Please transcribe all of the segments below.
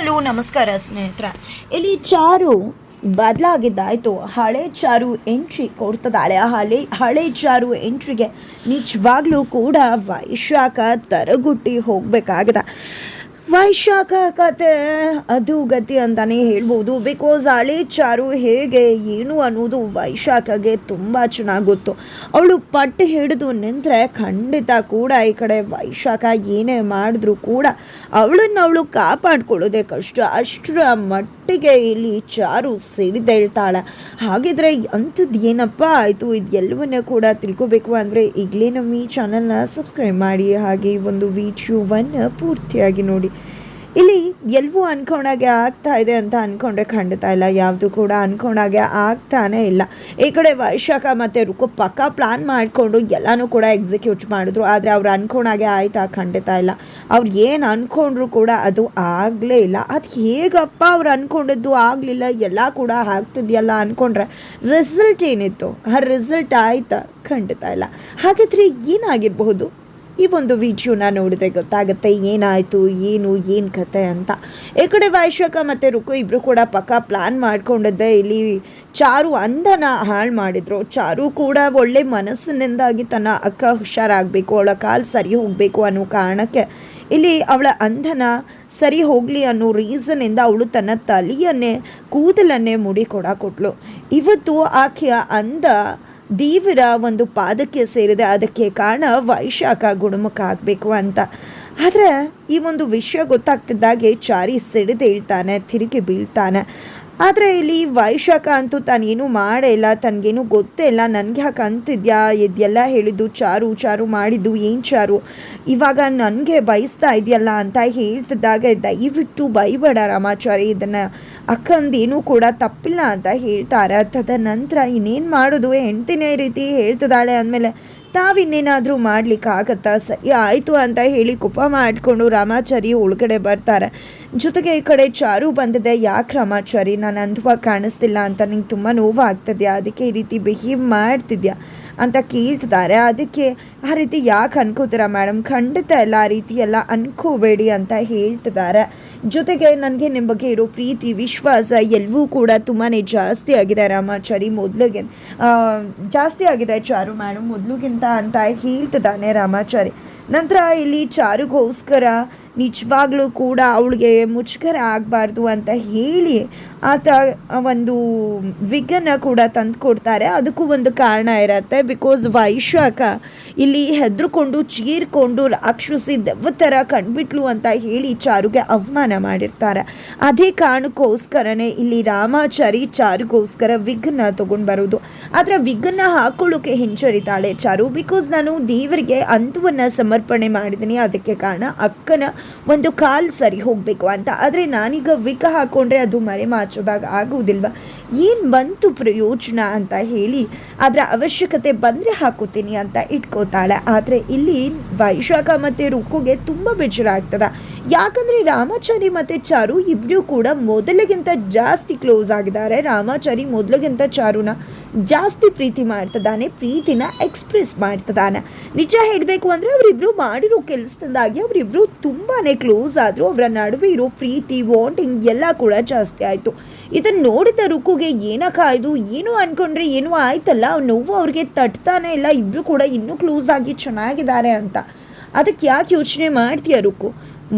Hello, ನಮಸ್ಕಾರ ಸ್ನೇಹಿತರ. ಇಲ್ಲಿ ಚಾರು ಬದಲಾಗಿದ್ದಾಯ್ತು. ಹಳೆ ಚಾರು ಎಂಟ್ರಿ ಕೊಡ್ತದಾಳೆ. ಹಳೆ ಹಳೆ ಚಾರು ಎಂಟ್ರಿಗೆ ನಿಜವಾಗ್ಲೂ ಕೂಡ ವೈಶಾಖ ತರಗುಟ್ಟಿ ಹೋಗ್ಬೇಕಾಗಿದೆ. ವೈಶಾಖ ಕತೆ ಅದು ಗತಿ ಅಂತಾನೆ ಹೇಳ್ಬೋದು. ಬಿಕಾಸ್ ಹಳೆ ಚಾರು ಹೇಗೆ, ಏನು ಅನ್ನೋದು ವೈಶಾಖಗೆ ತುಂಬ ಚೆನ್ನಾಗಿ ಗೊತ್ತು. ಅವಳು ಪಟ್ಟು ಹಿಡಿದು ನಿಂತರೆ ಖಂಡಿತ ಕೂಡ ಈ ಕಡೆ ವೈಶಾಖ ಏನೇ ಮಾಡಿದ್ರು ಕೂಡ ಅವಳನ್ನು ಅವಳು ಕಾಪಾಡ್ಕೊಳ್ಳೋದೇ ಕಷ್ಟ. ಅಷ್ಟರ ಮಟ್ಟಿಗೆ ಇಲ್ಲಿ ಚಾರು ಸಿಡಿದೇಳ್ತಾಳೆ ಹಾಗಿದ್ರೆ ಅಂಥದ್ದು ಏನಪ್ಪ ಆಯಿತು? ಇದು ಎಲ್ಲವನ್ನೂ ಕೂಡ ತಿಳ್ಕೊಬೇಕು ಅಂದರೆ ಈಗಲೇ ನಮ್ಮ ಈ ಚಾನಲ್ನ ಸಬ್ಸ್ಕ್ರೈಬ್ ಮಾಡಿ. ಹಾಗೆ ಒಂದು ವಿಡಿಯೋವನ್ನು ಪೂರ್ತಿಯಾಗಿ ನೋಡಿ. ಇಲ್ಲಿ ಎಲ್ಲವೂ ಅನ್ಕೊಂಡಾಗೆ ಆಗ್ತಾ ಇದೆ ಅಂತ ಅನ್ಕೊಂಡ್ರೆ ಖಂಡಿತ ಇಲ್ಲ, ಯಾವುದು ಕೂಡ ಅನ್ಕೊಂಡಾಗೆ ಆಗ್ತಾನೇ ಇಲ್ಲ. ಈ ಕಡೆ ವೈಶಾಖ ಮತ್ತು ರುಕು ಪಕ್ಕ ಪ್ಲಾನ್ ಮಾಡಿಕೊಂಡು ಎಲ್ಲನೂ ಕೂಡ ಎಕ್ಸಿಕ್ಯೂಟ್ ಮಾಡಿದ್ರು, ಆದರೆ ಅವ್ರು ಅನ್ಕೊಂಡಾಗೆ ಆಯ್ತಾ? ಖಂಡಿತ ಇಲ್ಲ. ಅವ್ರು ಏನು ಅನ್ಕೊಂಡ್ರು ಕೂಡ ಅದು ಆಗಲೇ ಇಲ್ಲ. ಅದು ಹೇಗಪ್ಪ ಅವ್ರು ಅನ್ಕೊಂಡಿದ್ದು ಆಗಲಿಲ್ಲ, ಎಲ್ಲ ಕೂಡ ಆಗ್ತಿದೆಯಲ್ಲ ಅನ್ಕೊಂಡ್ರೆ ರಿಸಲ್ಟ್ ಏನಿತ್ತು? ಆ ರಿಸಲ್ಟ್ ಆಯ್ತಾ? ಖಂಡಿತ ಇಲ್ಲ. ಹಾಗಿದ್ರೆ ಏನಾಗಿರಬಹುದು? ಈ ಒಂದು ವಿಡಿಯೋನ ನೋಡಿದ್ರೆ ಗೊತ್ತಾಗುತ್ತೆ, ಏನಾಯಿತು, ಏನು ಏನು ಕತೆ ಅಂತ. ಈ ಕಡೆ ವೈಶಾಖ ಮತ್ತು ರುಕು ಇಬ್ಬರು ಕೂಡ ಪಕ್ಕ ಪ್ಲ್ಯಾನ್ ಮಾಡ್ಕೊಂಡಿದ್ದೆ ಇಲ್ಲಿ ಚಾರು ಅಂದನ ಹಾಳು ಮಾಡಿದರು. ಚಾರು ಕೂಡ ಒಳ್ಳೆ ಮನಸ್ಸಿನಿಂದಾಗಿ ತನ್ನ ಅಕ್ಕ ಹುಷಾರಾಗಬೇಕು, ಅವಳ ಕಾಲು ಸರಿ ಹೋಗಬೇಕು ಅನ್ನೋ ಕಾರಣಕ್ಕೆ ಇಲ್ಲಿ ಅವಳ ಅಂಧನ ಸರಿ ಹೋಗಲಿ ಅನ್ನೋ ರೀಸನಿಂದ ಅವಳು ತನ್ನ ತಲೆಯನ್ನೇ, ಕೂದಲನ್ನೇ ಮುಡಿ ಕೊಡ ಕೊಟ್ಲು. ಇವತ್ತು ಆಕೆಯ ಅಂದ ದೇವರ ಒಂದು ಪಾದಕ್ಕೆ ಸೇರಿದೆ. ಅದಕ್ಕೆ ಕಾರಣ ವೈಶಾಖ ಗುಣಮುಖ ಆಗಬೇಕು ಅಂತ. ಆದರೆ ಈ ಒಂದು ವಿಷಯ ಗೊತ್ತಾಗ್ತಿದ್ದಾಗೆ ಚಾರಿ ಸಿಡಿದೇಳ್ತಾನೆ, ತಿರುಗಿ ಬೀಳ್ತಾನೆ. ಆದರೆ ಇಲ್ಲಿ ವೈಶಾಖ ಅಂತೂ ತಾನೇನು ಮಾಡೇ ಇಲ್ಲ ತನಗೇನು ಗೊತ್ತೇ ಇಲ್ಲ. ನನಗೆ ಯಾಕೆ ಅಂತಿದ್ಯಾ? ಇದೆಲ್ಲ ಹೇಳಿದ್ದು, ಚಾರು ಚಾರು ಮಾಡಿದ್ದು, ಏನು ಚಾರು? ಇವಾಗ ನನಗೆ ಬಯಸ್ತಾ ಇದೆಯಲ್ಲ ಅಂತ ಹೇಳ್ತಿದ್ದಾಗ ದಯವಿಟ್ಟು ಬೈಬೇಡ ರಾಮಾಚಾರಿ, ಇದನ್ನು ಅಕ್ಕಂದೇನು ಕೂಡ ತಪ್ಪಿಲ್ಲ ಅಂತ ಹೇಳ್ತಾರೆ. ತದನಂತರ ಇನ್ನೇನು ಮಾಡೋದು? ಹೆಂಡ್ತಿನೇ ರೀತಿ ಹೇಳ್ತಿದ್ದಾಳೆ ಅಂದಮೇಲೆ ತಾವಿನ್ನೇನಾದರೂ ಮಾಡಲಿಕ್ಕಾಗತ್ತಾ? ಸರಿ ಆಯಿತು ಅಂತ ಹೇಳಿ ಕೋಪ ಮಾಡಿಕೊಂಡು ರಾಮಾಚಾರಿ ಒಳಗಡೆ ಬರ್ತಾರೆ. ಜೊತೆಗೆ ಈ ಕಡೆ ಚಾರು ಬಂದಿದೆ. ಯಾಕೆ ರಾಮಾಚಾರಿ? ನಾನು ಅಂಧವಾಗಿ ಕಾಣಿಸ್ತಿಲ್ಲ ಅಂತ. ನಿಂಗೆ ತುಂಬ ನೋವಾಗ್ತದ್ಯಾ? ಅದಕ್ಕೆ ಈ ರೀತಿ ಬಿಹೇವ್ ಮಾಡ್ತಿದ್ಯಾ? ಅಂತ ಕೇಳ್ತಿದ್ದಾರೆ. ಅದಕ್ಕೆ ಆ ರೀತಿ ಯಾಕೆ ಅನ್ಕೋತೀರಾ ಮೇಡಮ್ ಖಂಡಿತ ಎಲ್ಲ ಆ ರೀತಿ ಎಲ್ಲ ಅನ್ಕೋಬೇಡಿ ಅಂತ ಹೇಳ್ತಿದ್ದಾರೆ. ಜೊತೆಗೆ ನನಗೆ ನಿಮ್ಮ ಬಗ್ಗೆ ಇರೋ ಪ್ರೀತಿ, ವಿಶ್ವಾಸ ಎಲ್ಲವೂ ಕೂಡ ತುಂಬಾ ಜಾಸ್ತಿ ಆಗಿದೆ ರಾಮಾಚಾರಿ ಮೊದಲಿಗೆ. ಜಾಸ್ತಿ ಆಗಿದೆ ಚಾರು ಮೇಡಮ್ ಮೊದಲಿಗಿಂತ ಅಂತ ಹೇಳ್ತಿದ್ದಾನೆ ರಾಮಾಚಾರಿ. ನಂತರ ಇಲ್ಲಿ ಚಾರುಗೋಸ್ಕರ ನಿಜವಾಗ್ಲೂ ಕೂಡ ಅವಳಿಗೆ ಮುಜುಗರ ಆಗಬಾರ್ದು ಅಂತ ಹೇಳಿ ಆತ ಒಂದು ವಿಗನ್ನು ಕೂಡ ತಂದು ಕೊಡ್ತಾರೆ. ಅದಕ್ಕೂ ಒಂದು ಕಾರಣ ಇರತ್ತೆ. ಬಿಕಾಸ್ ವೈಶಾಖ ಇಲ್ಲಿ ಹೆದರ್ಕೊಂಡು, ಚೀರ್ಕೊಂಡು, ರಾಕ್ಷಸಿ ದೆವ್ವ ಥರ ಅಂತ ಹೇಳಿ ಚಾರುಗೆ ಅವಮಾನ ಮಾಡಿರ್ತಾರೆ. ಅದೇ ಕಾರಣಕ್ಕೋಸ್ಕರನೇ ಇಲ್ಲಿ ರಾಮಾಚಾರಿ ಚಾರುಗೋಸ್ಕರ ವಿಘ್ನ ತೊಗೊಂಡು ಬರೋದು. ಆದರೆ ವಿಗ್ನ ಹಾಕೊಳ್ಳೋಕೆ ಹಿಂಜರಿತಾಳೆ ಚಾರು. ಬಿಕಾಸ್ ನಾನು ದೇವರಿಗೆ ಅಂತವನ್ನು ಸಮರ್ಪಣೆ ಮಾಡಿದ್ದೀನಿ ಅದಕ್ಕೆ ಕಾರಣ ಅಕ್ಕನ ಒಂದು ಕಾಲು ಸರಿ ಹೋಗಬೇಕು ಅಂತ. ಆದರೆ ನಾನೀಗ ವಿಕ ಹಾಕ್ಕೊಂಡ್ರೆ ಅದು ಮರೆ ಮಾಚೋದಾಗ ಆಗುವುದಿಲ್ವ? ಏನು ಬಂತು ಪ್ರಯೋಜನ ಅಂತ ಹೇಳಿ ಅದರ ಅವಶ್ಯಕತೆ ಬಂದರೆ ಹಾಕೋತೀನಿ ಅಂತ ಇಟ್ಕೋತಾಳೆ. ಆದರೆ ಇಲ್ಲಿ ವೈಶಾಖ ಮತ್ತು ರುಕ್ಕುಗೆ ತುಂಬ ಬೇಜಾರಾಗ್ತದ. ಯಾಕಂದರೆ ರಾಮಾಚಾರಿ ಮತ್ತು ಚಾರು ಇಬ್ಬರು ಕೂಡ ಮೊದಲಿಗಿಂತ ಜಾಸ್ತಿ ಕ್ಲೋಸ್ ಆಗಿದ್ದಾರೆ. ರಾಮಾಚಾರಿ ಮೊದಲಿಗಿಂತ ಚಾರುನ ಜಾಸ್ತಿ ಪ್ರೀತಿ ಮಾಡ್ತದಾನೆ, ಪ್ರೀತಿನ ಎಕ್ಸ್ಪ್ರೆಸ್ ಮಾಡ್ತದಾನೆ. ನಿಜ ಹೇಳಬೇಕು ಅಂದರೆ ಅವರಿಬ್ಬರು ಮಾಡಿರೋ ಕೆಲಸದಿಂದಾಗಿ ಅವರಿಬ್ಬರು ತುಂಬಾ ಕ್ಲೋಸ್ ಆದ್ರು ಅವರ ನಡುವೆ ಇರೋ ಪ್ರೀತಿ ವಾಂಟಿಂಗ್ ಎಲ್ಲ ಕೂಡ ಜಾಸ್ತಿ ಆಯಿತು. ಇದನ್ನು ನೋಡಿದ ರುಕುಗೆ ಏನಕ್ಕಾಯ್ದು ಏನು ಅನ್ಕೊಂಡ್ರೆ ಏನೂ ಆಯ್ತಲ್ಲ ನೋವು ಅವ್ರಿಗೆ ತಟ್ತಾನೆ ಇಲ್ಲ, ಇಬ್ರು ಕೂಡ ಇನ್ನೂ ಕ್ಲೋಸ್ ಆಗಿ ಚೆನ್ನಾಗಿದ್ದಾರೆ ಅಂತ. ಅದಕ್ಕೆ ಯಾಕೆ ಯೋಚನೆ ಮಾಡ್ತೀಯ ರುಕು?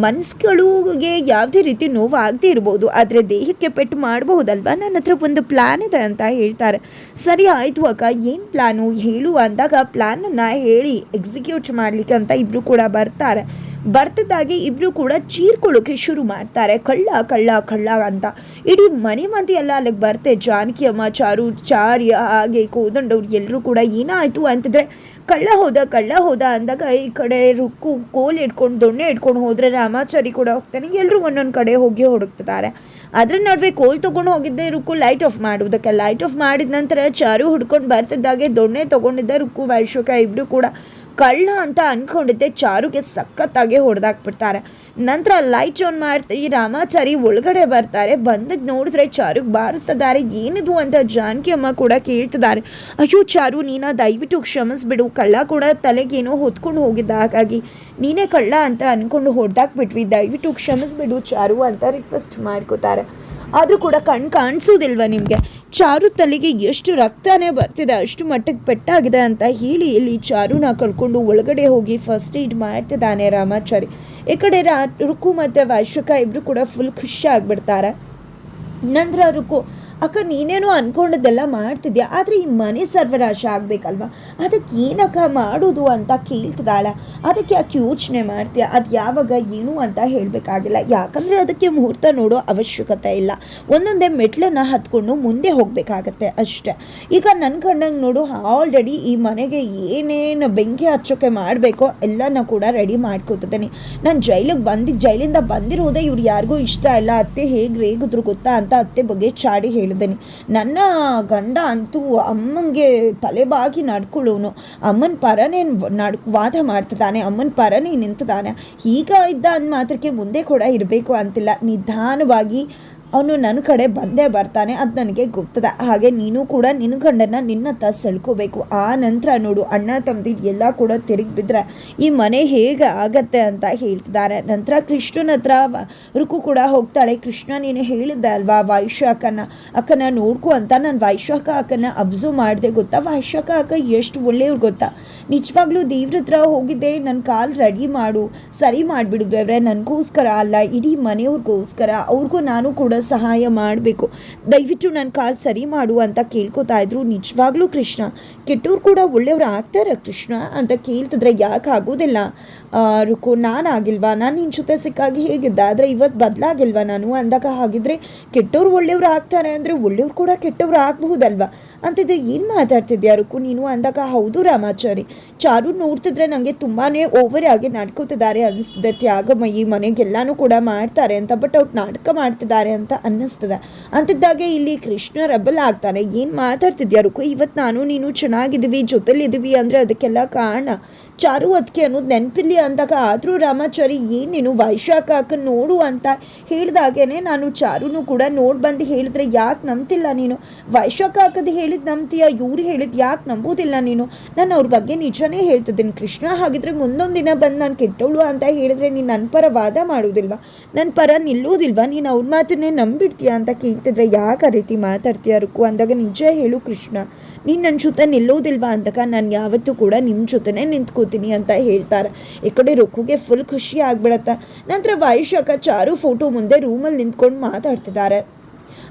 ಮನ್ಸುಗಳಿಗೆ ಯಾವುದೇ ರೀತಿ ನೋವು ಆಗದೆ ಇರ್ಬೋದು, ಆದರೆ ದೇಹಕ್ಕೆ ಪೆಟ್ಟು ಮಾಡಬಹುದಲ್ವಾ? ನನ್ನ ಹತ್ರ ಒಂದು ಪ್ಲ್ಯಾನ್ ಇದೆ ಅಂತ ಹೇಳ್ತಾರೆ. ಸರಿ ಆಯಿತು ಅಕ್ಕ, ಏನು ಪ್ಲ್ಯಾನು ಹೇಳು ಅಂದಾಗ ಪ್ಲ್ಯಾನನ್ನು ಹೇಳಿ ಎಕ್ಸಿಕ್ಯೂಟ್ ಮಾಡಲಿಕ್ಕೆ ಅಂತ ಇಬ್ಬರು ಕೂಡ ಬರ್ತಾರೆ. ಬರ್ತದಾಗಿ ಇಬ್ಬರು ಕೂಡ ಚೀರ್ಕೊಳ್ಳೋಕೆ ಶುರು ಮಾಡ್ತಾರೆ. ಕಳ್ಳ ಕಳ್ಳ ಕಳ್ಳ ಅಂತ. ಇಡೀ ಮನೆ ಮಂದಿ ಎಲ್ಲ ಅಲ್ಲಿಗೆ ಬರ್ತೆ. ಜಾನಕಿ ಅಮ್ಮ, ಚಾರು, ಚಾರ್ಯ, ಹಾಗೆ ಕೋದಂಡವ್ರು ಎಲ್ಲರೂ ಕೂಡ ಏನಾಯಿತು ಅಂತಿದ್ರೆ ಕಳ್ಳ ಹೋದ ಕಳ್ಳ ಹೋದ ಅಂದಾಗ ಈ ಕಡೆ ರುಕ್ಕು ಕೋಲ್ ಇಟ್ಕೊಂಡು ದೊಣ್ಣೆ ಇಟ್ಕೊಂಡು ಹೋದರೆ ರಾಮಾಚಾರಿ ಕೂಡ ಹೋಗ್ತಾನೆ. ಎಲ್ಲರೂ ಒಂದೊಂದು ಕಡೆ ಹೋಗಿ ಹುಡುಕ್ತಿದ್ದಾರೆ. ಅದ್ರ ನಡುವೆ ಕೋಲ್ ತೊಗೊಂಡು ಹೋಗಿದ್ದೆ, ರುಕ್ಕು ಲೈಟ್ ಆಫ್ ಮಾಡುವುದಕ್ಕೆ. ಲೈಟ್ ಆಫ್ ಮಾಡಿದ ನಂತರ ಚಾರು ಹುಡ್ಕೊಂಡು ಬರ್ತಿದ್ದಾಗೆ ದೊಣ್ಣೆ ತೊಗೊಂಡಿದ್ದ ರುಕ್ಕು, ವೈಶೋಕ ಇಬ್ಬರು ಕೂಡ ಕಳ್ಳ ಅಂತ ಅಂದ್ಕೊಂಡಿದ್ದೆ ಚಾರುಗೆ ಸಖತ್ತಾಗಿ ಹೊಡೆದಾಕ್ಬಿಡ್ತಾರೆ. ನಂತರ ಲೈಟ್ ಆನ್ ಮಾಡ್ತೀ, ರಾಮಾಚಾರಿ ಒಳಗಡೆ ಬರ್ತಾರೆ. ಬಂದದ್ ನೋಡಿದ್ರೆ ಚಾರುಗೆ ಬಾರಿಸ್ತಿದ್ದಾರೆ. ಏನಿದು? ಅಂತ ಜಾನಕಿ ಅಮ್ಮ ಕೂಡ ಕೇಳ್ತಿದ್ದಾರೆ. ಅಯ್ಯೋ ಚಾರು, ನೀನ ದಯವಿಟ್ಟು ಕ್ಷಮಿಸ್ಬಿಡು. ಕಳ್ಳ ಕೂಡ ತಲೆಗೇನೋ ಹೊತ್ಕೊಂಡು ಹೋಗಿದ್ದ ಹಾಗಾಗಿ ನೀನೇ ಕಳ್ಳ ಅಂತ ಅಂದ್ಕೊಂಡು ಹೊಡೆದಾಕ್ಬಿಟ್ವಿ. ದಯವಿಟ್ಟು ಕ್ಷಮಿಸ್ಬಿಡು ಚಾರು ಅಂತ ರಿಕ್ವೆಸ್ಟ್ ಮಾಡ್ಕೋತಾರೆ. ಆದರೂ ಕೂಡ ಕಣ್ ಕಾಣಿಸೋದಿಲ್ವ ನಿಮಗೆ? ಚಾರು ತಲೆಗೆ ಎಷ್ಟು ರಕ್ತನೇ ಬರ್ತಿದೆ, ಅಷ್ಟು ಮಟ್ಟಕ್ಕೆ ಪೆಟ್ಟಾಗಿದೆ ಅಂತ ಹೇಳಿ ಇಲ್ಲಿ ಚಾರುನ ಕಳ್ಕೊಂಡು ಒಳಗಡೆ ಹೋಗಿ ಫಸ್ಟ್ ಏಡ್ ಮಾಡ್ತಿದ್ದಾನೆ ರಾಮಾಚಾರಿ. ಈ ಕಡೆ ರಾ ರುಕು ಮತ್ತು ವೈಶ್ವಕ ಇಬ್ಬರು ಕೂಡ ಫುಲ್ ಖುಷಿ ಆಗ್ಬಿಡ್ತಾರೆ. ನಂತರ ರುಕು ಅಕ್ಕ, ನೀನೇನೋ ಅನ್ಕೊಂಡದ್ದೆಲ್ಲ ಮಾಡ್ತಿದ್ಯಾ? ಆದರೆ ಈ ಮನೆ ಸರ್ವನಾಶ ಆಗಬೇಕಲ್ವಾ? ಅದಕ್ಕೆ ಏನಕ್ಕ ಮಾಡೋದು ಅಂತ ಕೇಳ್ತಿದ್ದಾಳ. ಅದಕ್ಕೆ ಯಾಕೆ ಯೋಚನೆ ಮಾಡ್ತೀಯ? ಅದು ಯಾವಾಗ ಏನು ಅಂತ ಹೇಳಬೇಕಾಗಿಲ್ಲ. ಯಾಕಂದರೆ ಅದಕ್ಕೆ ಮುಹೂರ್ತ ನೋಡೋ ಅವಶ್ಯಕತೆ ಇಲ್ಲ. ಒಂದೊಂದೇ ಮೆಟ್ಲನ್ನು ಹತ್ಕೊಂಡು ಮುಂದೆ ಹೋಗಬೇಕಾಗತ್ತೆ ಅಷ್ಟೇ. ಈಗ ನನ್ನ ಕಣ್ಣಂಗೆ ನೋಡು ಆಲ್ರೆಡಿ ಈ ಮನೆಗೆ ಏನೇನು ಬೆಂಕಿ ಹಚ್ಚೋಕೆ ಮಾಡಬೇಕೋ ಎಲ್ಲನ ಕೂಡ ರೆಡಿ ಮಾಡ್ಕೋತಿದ್ದೀನಿ. ನಾನು ಜೈಲಿಗೆ ಬಂದು, ಜೈಲಿಂದ ಬಂದಿರೋದೇ ಇವ್ರು ಯಾರಿಗೂ ಇಷ್ಟ ಇಲ್ಲ. ಅತ್ತೆ ಹೇಗೆ ರೇಗಿದ್ರು ಗೊತ್ತಾ ಅಂತ ಅತ್ತೆ ಬಗ್ಗೆ ಚಾಡಿ ಹೇಳಿದ್ದೀನಿ ನನ್ನ ಗಂಡ ಅಂತೂ ಅಮ್ಮನಿಗೆ ತಲೆಬಾಗಿ ನಡ್ಕೊಳ್ಳೋನು ಅಮ್ಮನ ಪರನೇ ನಡ್ ವಾದ ಮಾಡ್ತಿದ್ದಾನೆ, ಅಮ್ಮನ ಪರನೇ ನಿಂತಿದ್ದಾನೆ. ಈಗ ಇದ್ದ ಅಂದ ಮಾತ್ರಕ್ಕೆ ಮುಂದೆ ಕೂಡ ಇರಬೇಕು ಅಂತಿಲ್ಲ. ನಿಧಾನವಾಗಿ ಅವನು ನನ್ನ ಕಡೆ ಬಂದೇ ಬರ್ತಾನೆ ಅದು ನನಗೆ ಗೊತ್ತದ. ಹಾಗೆ ನೀನು ಕೂಡ ನಿನ್ನ ಗಂಡನ್ನು ನಿನ್ನ ಹತ್ತ ಸೆಳ್ಕೋಬೇಕು. ಆ ನಂತರ ನೋಡು, ಅಣ್ಣ ತಮ್ಮದಿ ಎಲ್ಲ ಕೂಡ ತಿರುಗಿ ಬಿದ್ದರೆ ಈ ಮನೆ ಹೇಗೆ ಆಗತ್ತೆ ಅಂತ ಹೇಳ್ತಿದ್ದಾರೆ. ನಂತರ ಕೃಷ್ಣನ ಹತ್ರ ರುಕು ಕೂಡ ಹೋಗ್ತಾಳೆ. ಕೃಷ್ಣ, ನೀನು ಹೇಳಿದ್ದೆ ಅಲ್ವಾ ವೈಶಾಖನ ಅಕ್ಕನ ನೋಡ್ಕೊ ಅಂತ. ನಾನು ವೈಶಾಖ ಅಕ್ಕನ ಅಬ್ಸರ್ವ್ ಮಾಡಿದೆ, ಗೊತ್ತಾ? ವೈಶಾಖ ಅಕ್ಕ ಎಷ್ಟು ಒಳ್ಳೆಯವ್ರು ಗೊತ್ತಾ? ನಿಜವಾಗ್ಲೂ ದೇವ್ರ ಹತ್ರ ಹೋಗಿದ್ದೆ ನನ್ನ ಕಾಲು ರೆಡಿ ಮಾಡು, ಸರಿ ಮಾಡಿಬಿಡು ಬೇವ್ರೆ ನನಗೋಸ್ಕರ ಅಲ್ಲ, ಇಡೀ ಮನೆಯವ್ರಿಗೋಸ್ಕರ. ಅವ್ರಿಗೂ ನಾನು ಕೂಡ ಸಹಾಯ ಮಾಡಬೇಕು. ದಯವಿಟ್ಟು ನನ್ನ ಕಾಲು ಸರಿ ಮಾಡು ಅಂತ ಕೇಳ್ಕೊತಾ ಇದ್ರು. ನಿಜವಾಗ್ಲೂ ಕೃಷ್ಣ ಕೆಟ್ಟವ್ರು ಕೂಡ ಒಳ್ಳೆಯವ್ರು ಆಗ್ತಾರೆ ಕೃಷ್ಣ ಅಂತ ಕೇಳ್ತಿದ್ರೆ ಯಾಕೆ ಆಗೋದಿಲ್ಲ. ರುಕು, ನಾನು ಆಗಿಲ್ವಾ? ನಾನು ನಿನ್ನ ಜೊತೆ ಸಿಕ್ಕಾಗಿ ಹೇಗಿದ್ದ? ಆದರೆ ಇವತ್ತು ಬದಲಾಗಿಲ್ವಾ ನಾನು? ಅಂದಾಗ ಹಾಗಿದ್ರೆ ಕೆಟ್ಟವ್ರು ಒಳ್ಳೆಯವ್ರು ಆಗ್ತಾರೆ ಅಂದರೆ ಒಳ್ಳೆಯವ್ರು ಕೂಡ ಕೆಟ್ಟವ್ರು ಆಗಬಹುದಲ್ವಾ? ಅಂತಿದ್ರೆ ಏನು ಮಾತಾಡ್ತಿದ್ಯಾ ರುಕು? ನೀನು ಅಂದಾಗ ಹೌದು ರಾಮಾಚಾರಿ. ಚಾರು ನೋಡ್ತಿದ್ರೆ ನನಗೆ ತುಂಬಾ ಓವರ್ ಆಗಿ ನಡ್ಕೋತಿದ್ದಾರೆ ಅನ್ನಿಸ್ತದೆ. ತ್ಯಾಗಮಯಿ ಮನೆಗೆಲ್ಲಾನು ಕೂಡ ಮಾಡ್ತಾರೆ ಅಂತ ಬಟ್ ಅವ್ರು ನಾಟಕ ಮಾಡ್ತಿದ್ದಾರೆ ಅಂತ ಅನ್ನಿಸ್ತದೆ. ಅಂತಿದ್ದಾಗೆ ಇಲ್ಲಿ ಕೃಷ್ಣ ರಬ್ಬಲ್ ಆಗ್ತಾನೆ. ಏನು ಮಾತಾಡ್ತಿದ್ಯಾ ರುಕು? ಇವತ್ತು ನಾನು, ನೀನು ಚೆನ್ನಾಗಿದ್ದೀವಿ, ಜೊತೆಲಿದ್ದೀವಿ ಅಂದರೆ ಅದಕ್ಕೆಲ್ಲ ಕಾರಣ. ಚಾರು ಅದಕ್ಕೆ ಅನ್ನೋದು ನೆನಪಿಲ್ಲಿ ಅಂದಾಗ ಆದರೂ ರಾಮಾಚಾರಿ, ಏನೇನು ನೀನು ವೈಶಾಖ ಅಕ್ಕ ನೋಡು ಅಂತ ಹೇಳಿದಾಗೇನೆ ನಾನು ಚಾರುನು ಕೂಡ ನೋಡಿ ಬಂದು ಹೇಳಿದ್ರೆ ಯಾಕೆ ನಂಬ್ತಿಲ್ಲ ನೀನು? ವೈಶಾಖ ಅಕ್ಕದ ಹೇಳಿದ್ ನಂಬ್ತೀಯ, ಇವ್ರು ಹೇಳಿದ್ ಯಾಕೆ ನಂಬೋದಿಲ್ಲ ನೀನು? ನಾನು ಅವ್ರ ಬಗ್ಗೆ ನಿಜನೇ ಹೇಳ್ತಿದ್ದೀನಿ. ಕೃಷ್ಣ ಹಾಗಿದ್ರೆ ಮುಂದೊಂದು ದಿನ ಬಂದು ನಾನು ಕೆಟ್ಟವಳು ಅಂತ ಹೇಳಿದ್ರೆ ನೀನು ನನ್ನ ಪರ ವಾದ ಮಾಡೋದಿಲ್ವಾ? ನನ್ನ ಪರ ನಿಲ್ಲೋದಿಲ್ವಾ? ನೀನು ಅವ್ರ ಮಾತನ್ನೇ ನಂಬಿಡ್ತೀಯ ಅಂತ ಕೇಳ್ತಿದ್ರೆ ಯಾಕೆ ಆ ರೀತಿ ಮಾತಾಡ್ತೀಯ ರುಕು ಅಂದಾಗ ನಿಜ ಹೇಳು ಕೃಷ್ಣ. ನೀನು ನನ್ನ ಜೊತೆ ನಿಲ್ಲೋದಿಲ್ವಾ ಅಂದಾಗ ನಾನು ಯಾವತ್ತೂ ಕೂಡ ನಿಮ್ಮ ಜೊತೆನೇ ನಿಂತ್ಕೋತೀನಿ ಅಂತ ಹೇಳ್ತಾರೆ. ಈ ಕಡೆ ರುಕುಗೆ ಫುಲ್ ಖುಷಿ ಆಗ್ಬಿಡತ್ತೆ. ನಂತರ ವಾಯುಶಾಖ ಚಾರು ಫೋಟೋ ಮುಂದೆ ರೂಮಲ್ಲಿ ನಿಂತ್ಕೊಂಡು ಮಾತಾಡ್ತಿದ್ದಾರೆ.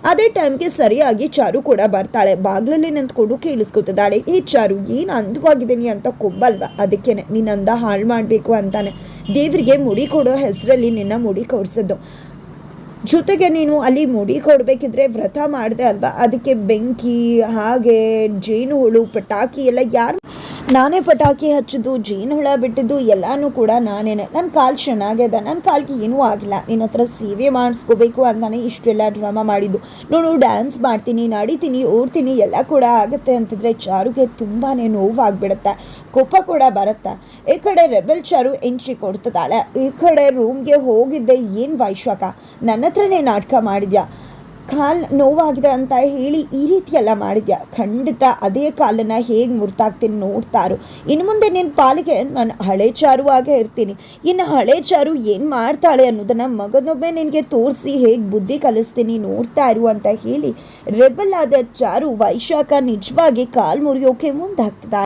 ಅದೇ ಟೈಮ್ಗೆ ಸರಿಯಾಗಿ ಚಾರು ಕೂಡ ಬರ್ತಾಳೆ. ಬಾಗ್ಲಲ್ಲಿ ನಿಂತ್ಕೊಂಡು ಕೇಳಿಸ್ಕೊತಿದ್ದಾಳೆ ಈ ಚಾರು, ಏನು ಅಂದವಾಗಿದ್ದೀನಿ ಅಂತ ಕೊಬ್ಬಲ್ವಾ ಅದಕ್ಕೇನೆ ನಿನ್ನ ಅಂದ ಹಾಳು ಮಾಡಬೇಕು ಅಂತಾನೆ. ದೇವರಿಗೆ ಮುಡಿ ಕೊಡೋ ಹೆಸರಲ್ಲಿ ನಿನ್ನ ಮುಡಿ ಕೊಡ್ಸೋದು. ಜೊತೆಗೆ ನೀನು ಅಲ್ಲಿ ಮುಡಿ ಕೊಡಬೇಕಿದ್ರೆ ವ್ರತ ಮಾಡಿದೆ ಅಲ್ವಾ? ಅದಕ್ಕೆ ಬೆಂಕಿ, ಹಾಗೆ ಜೇನು ಹುಳು ಪಟಾಕಿ ಎಲ್ಲ ಯಾರು ನಾನೇ ಪಟಾಕಿ ಹಚ್ಚಿದ್ದು ಜೇನು ಹುಳ ಬಿಟ್ಟಿದ್ದು, ಎಲ್ಲನೂ ಕೂಡ ನಾನೇನೆ. ನನ್ನ ಕಾಲು ಚೆನ್ನಾಗಿದೆ ನನ್ನ ಕಾಲಿಗೆ ಏನೂ ಆಗಿಲ್ಲ. ನಿನ್ನ ಹತ್ರ ಸೇವೆ ಮಾಡಿಸ್ಕೋಬೇಕು ಅಂತಾನೆ ಇಷ್ಟೆಲ್ಲ ಡ್ರಾಮಾ ಮಾಡಿದ್ದು. ನೋಡು, ಡ್ಯಾನ್ಸ್ ಮಾಡ್ತೀನಿ, ನಡೀತೀನಿ, ಓಡ್ತೀನಿ, ಎಲ್ಲ ಕೂಡ ಆಗುತ್ತೆ ಅಂತಿದ್ರೆ ಚಾರುಗೆ ತುಂಬಾ ನೋವಾಗ್ಬಿಡುತ್ತೆ. ಕೋಪ ಕೂಡ ಬರುತ್ತೆ. ಈ ಕಡೆ ರೆಬೆಲ್ ಚಾರು ಎಂಟ್ರಿ ಕೊಡ್ತದಾಳೆ. ಈ ಕಡೆ ರೂಮ್ಗೆ ಹೋಗಿದ್ದೆ, ಏನು ವೈಶಾಖ? ನನ್ನ ಹತ್ರನೇ ನಾಟಕ ಮಾಡಿದ್ಯಾ? ಕಾಲ್ ನೋವಾಗಿದೆ ಅಂತ ಹೇಳಿ ಈ ರೀತಿ ಎಲ್ಲ ಮಾಡಿದ್ಯಾ? ಖಂಡಿತ ಅದೇ ಕಾಲನ್ನ ಹೇಗೆ ಮುರ್ತಾಗ್ತೀನಿ ನೋಡ್ತಾರು. ಇನ್ನು ಮುಂದೆ ನಿನ್ನ ಪಾಲಿಗೆ ನಾನು ಹಳೆ ಚಾರು ಆಗೇ ಇರ್ತೀನಿ. ಇನ್ನು ಹಳೆ ಚಾರು ಏನು ಮಾಡ್ತಾಳೆ ಅನ್ನೋದನ್ನ ಮಗನೊಬ್ಬೆ ನಿನಗೆ ತೋರಿಸಿ ಹೇಗೆ ಬುದ್ಧಿ ಕಲಿಸ್ತೀನಿ ನೋಡ್ತಾ ಇರು ಅಂತ ಹೇಳಿ ರೆಬಲ್ ಆದ ಚಾರು ವೈಶಾಖ ನಿಜವಾಗಿ ಕಾಲು ಮುರಿಯೋಕೆ ಮುಂದಾಗ್ತದ